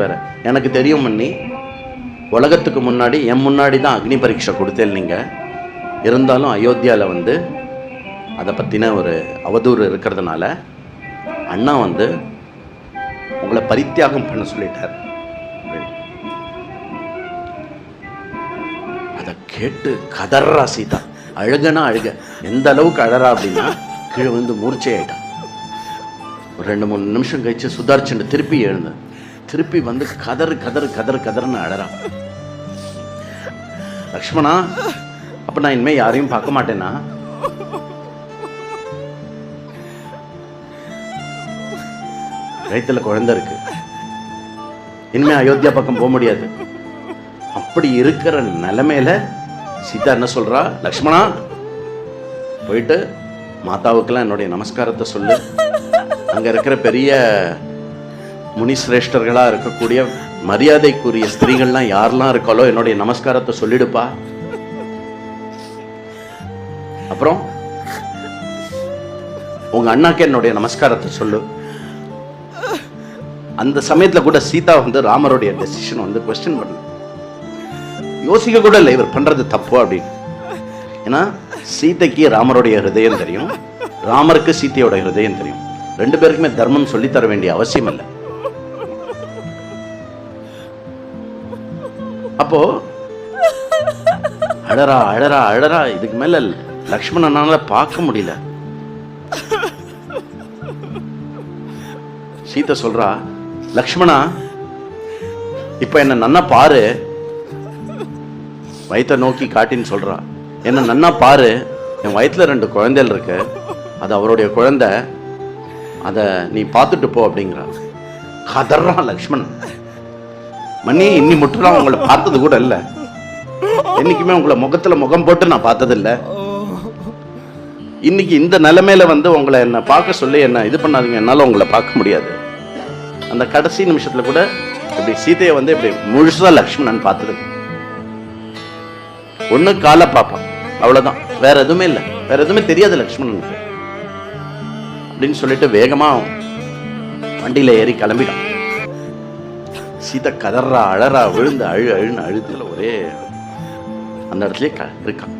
வேற. எனக்கு தெரியும் பண்ணி உலகத்துக்கு முன்னாடி என் முன்னாடி தான் அக்னி பரீட்சை கொடுத்தேன் நீங்கள் இருந்தாலும் அயோத்தியாவில் வந்து அதை பற்றின ஒரு அவதூறு இருக்கிறதுனால அண்ணா வந்து உங்களை பரித்தியாகம் பண்ண சொல்லிட்டார். அதை கேட்டு கதறா சீதா. அழுகனா அழுக. எந்த அளவுக்கு அழறா அப்படின்னா கீழே வந்து மூர்ச்சை ஆயிட்டான் ஒரு ரெண்டு மூணு நிமிஷம் கழிச்சு சுதாரிச்சுட்டு திருப்பி எழுந்தேன் திருப்பி வந்து கதறு கதறு கதறு கதறுன்னு அழறான். லக்ஷ்மணா அப்ப நான் இனிமே யாரையும் பார்க்க மாட்டேனா? வயித்துல குழந்தை இருக்கு. இனிமே அயோத்தியா பக்கம் போக முடியாது. அப்படி இருக்கிற நிலைமையில சீதா என்ன சொல்றா? லக்ஷ்மணா போயிட்டு மாதாவுக்கெல்லாம் என்னுடைய நமஸ்காரத்தை சொல்லு. அங்க இருக்கிற பெரிய முனிசிரேஷ்டர்களாக இருக்கக்கூடிய மரியாதைக்குரிய ஸ்திரீகள்லாம் யாரெல்லாம் இருக்காளோ என்னுடைய நமஸ்காரத்தை சொல்லிடுப்பா. அப்புறம் உங்க அண்ணாக்கு என்னுடைய நமஸ்காரத்தை சொல்லு. அந்த சமயத்துல கூட சீதா வந்து ராமருடைய டெசிஷன் வந்து கொஸ்டின் பண்ணல யோசிக்க கூட இல்லை இவர் பண்றது தப்பு அப்படின்னு. ஏன்னா சீதைக்கு ராமருடைய ஹிருதயம் தெரியும். ராமருக்கு சீதையோட ஹிருதயம் தெரியும். ரெண்டு பேருக்குமே தர்மம் சொல்லித் தர வேண்டிய அவசியம் இல்லை. அப்போ? அழறா அழறா அழறா இதுக்கு மேல லக்ஷ்மணனால பார்க்க முடியல. சீதா சொல்றா லக்ஷ்மணா இப்ப என்ன நன்னா பாரு. வயித்தை நோக்கி காட்டின்னு சொல்றா என்ன நன்னா பாரு. என் வயிற்றுல ரெண்டு குழந்தைகள் இருக்கு. அது அவருடைய குழந்தை. அதை நீ பார்த்துட்டு போ அப்படிங்கிறா. கதறான் லக்ஷ்மணன். மணி இன்னி மட்டும் நான் உங்களை பார்த்தது கூட இல்லை. என்னைக்குமே உங்களை முகத்துல முகம் போட்டு நான் பார்த்ததில்ல இன்னைக்கு இந்த நிலைமையில வந்து உங்களை என்ன பார்க்க சொல்லி என்ன இது பண்ணாதீங்க. என்னால உங்களை பார்க்க முடியாது. அந்த கடைசி நிமிஷத்துல கூட இப்படி சீதையை வந்து இப்படி முழுசா லக்ஷ்மணன் பார்த்தது. ஒண்ணு காலை பார்ப்பான் அவ்வளவுதான். வேற எதுவுமே இல்லை. வேற எதுவுமே தெரியாது லக்ஷ்மணனுக்கு. அப்படின்னு சொல்லிட்டு வேகமா வண்டியில ஏறி கிளம்பிடும் சீதா கதறா அழறா விழுந்து அழு அழுன்னு அழுதுல ஒரே அந்த இடத்துலயே க- இருக்கான்.